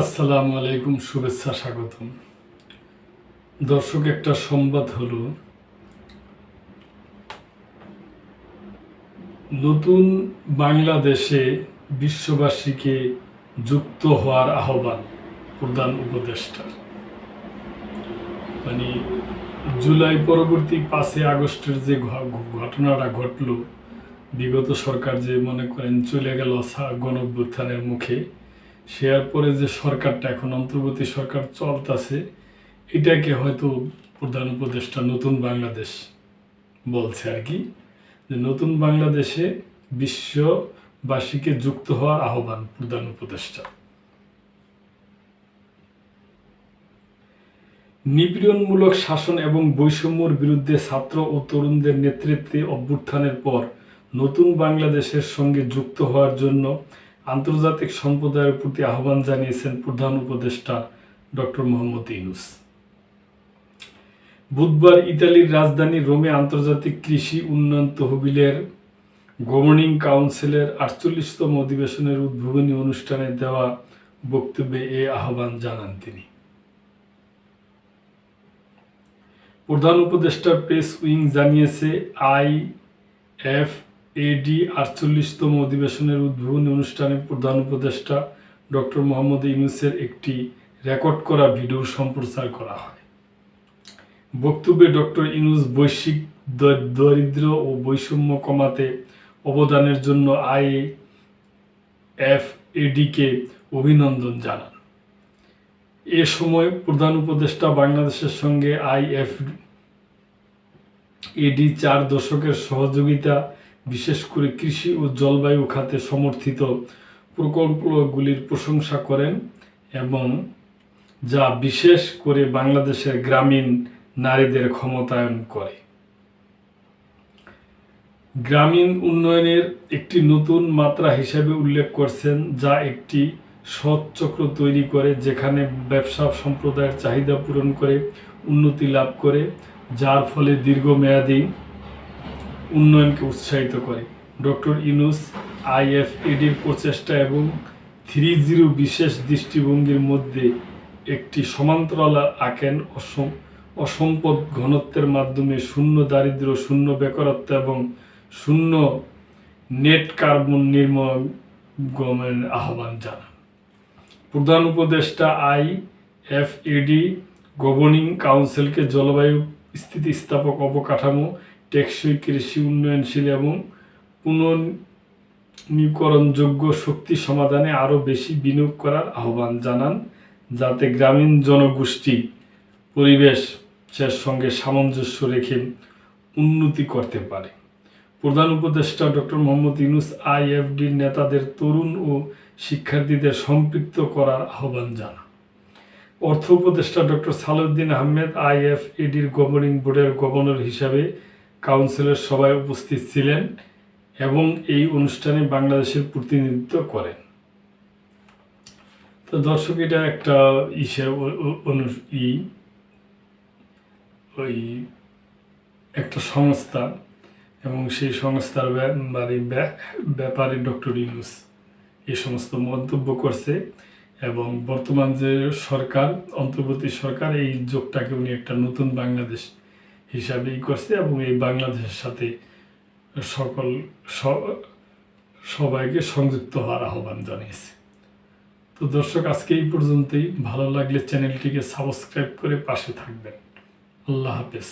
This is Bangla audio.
আসসালামু আলাইকুম, শুভেচ্ছা, স্বাগতম। দর্শক, একটা সংবাদ হলো, নতুন বাংলাদেশে বিশ্ববাসীকে যুক্ত হওয়ার আহ্বান প্রধান উপদেষ্টার। মানে জুলাই পরবর্তী পাঁচই আগস্টের যে ঘটনাটা ঘটলো, বিগত সরকার যে মনে করেন চলে গেল গণভ্যুত্থানের মুখে শেয়ার পরে যে সরকারটা এখন অন্তর্বর্তী সরকার চলতেছে, এটাকে হয়তো প্রধান উপদেষ্টা নতুন বাংলাদেশ বলছে আর কি, যে নতুন বাংলাদেশে বিশ্ববাসীকে যুক্ত হওয়ার আহ্বান প্রধান উপদেষ্টা। নিপীড়নমূলক শাসন এবং বৈষম্যর বিরুদ্ধে ছাত্র ও তরুণদের নেতৃত্বে অভ্যুত্থানের পর নতুন বাংলাদেশের সঙ্গে যুক্ত হওয়ার জন্য আন্তর্জাতিক সম্প্রদায়ের প্রতি আহ্বান জানিয়েছেন প্রধান উপদেষ্টা ডক্টর মোহাম্মদ ইউনুস। বুধবার ইতালির রাজধানী রোমে আন্তর্জাতিক কৃষি উন্নয়ন তহবিলের গভর্নিং কাউন্সিলের আটচল্লিশতম অধিবেশনের উদ্বোধনী অনুষ্ঠানে দেওয়া বক্তব্যে এ আহ্বান জানান তিনি। প্রধান উপদেষ্টার প্রেস উইং জানিয়েছে, আই এফ এডি আটচল্লিশতম অধিবেশনের উদ্বোধনী অনুষ্ঠানে প্রধান উপদেষ্টা ডক্টর মোহাম্মদ ইউনুসের একটি রেকর্ড করা ভিডিও সম্প্রচার করা হয়। বক্তব্যে ডক্টর ইউনুস বৈশ্বিক দরিদ্র ও বৈষম্য কমাতে অবদানের জন্য আই এফ এডিকে অভিনন্দন জানান। এ সময় প্রধান উপদেষ্টা বাংলাদেশের সঙ্গে আইএফ এডি চার দশকের সহযোগিতা বিশেষ করে কৃষি ও জলবায়ু খাতে সমর্থিত প্রকল্পগুলির প্রশংসা করেন এবং যা বিশেষ করে বাংলাদেশের গ্রামীণ নারীদের ক্ষমতায়ন করে। গ্রামীণ উন্নয়নের একটি নতুন মাত্রা হিসেবে উল্লেখ করছেন, যা একটি সৎ চক্র তৈরি করে, যেখানে ব্যবসা সম্প্রদায়ের চাহিদা পূরণ করে, উন্নতি লাভ করে, যার ফলে দীর্ঘমেয়াদী উন্নয়নকে উৎসাহিত করে। ডক্টর ইনুস আইএফএডির প্রচেষ্টা এবং থ্রি জিরো বিশেষ দৃষ্টিভঙ্গির মধ্যে একটি সমান্তরাল আঁকেন অসম অসম্পদ ঘনত্বের মাধ্যমে শূন্য দারিদ্র্য, শূন্য বেকারত্ব এবং শূন্য নেট কার্বন নির্মগমের আহ্বান জানান। প্রধান উপদেষ্টা I F A D governing কাউন্সিলকে জলবায়ু স্থিতিস্থাপক অবকাঠামো টেকসই কৃষি উন্নয়নশীল এবং পুনর্নবীকরণযোগ্য শক্তি সমাধানে আরও বেশি বিনিয়োগ করার আহ্বান জানান, যাতে গ্রামীণ জনগোষ্ঠী পরিবেশের সঙ্গে সামঞ্জস্য রেখে উন্নতি করতে পারে। প্রধান উপদেষ্টা ডক্টর মোহাম্মদ ইউনুস আইএফডির নেতাদের তরুণ ও শিক্ষার্থীদের সম্পৃক্ত করার আহ্বান জানান। অর্থ উপদেষ্টা ডক্টর সালাউদ্দিন আহমেদ আইএফএডির গভর্নিং বোর্ডের গভর্নর হিসাবে কাউন্সিলের সবাই উপস্থিত ছিলেন এবং এই অনুষ্ঠানে বাংলাদেশের প্রতিনিধিত্ব করেন। তো দর্শক, এটা একটা ইসের ই, ওই একটা সংস্থা এবং সেই সংস্থার মানে ব্যাপারে ডক্টর ইউনুস এই সমস্ত মন্তব্য করছে এবং বর্তমান যে সরকার, অন্তর্বর্তী সরকার, এই যোগটাকে উনি একটা নতুন বাংলাদেশ হিসাবেই করছে এবং এই বাংলাদেশের সাথে সকল সবাইকে সংযুক্ত হওয়ার আহ্বান জানিয়েছে। তো দর্শক, আজকে এই পর্যন্তই। ভালো লাগলে চ্যানেলটিকে সাবস্ক্রাইব করে পাশে থাকবেন। আল্লাহ হাফেজ।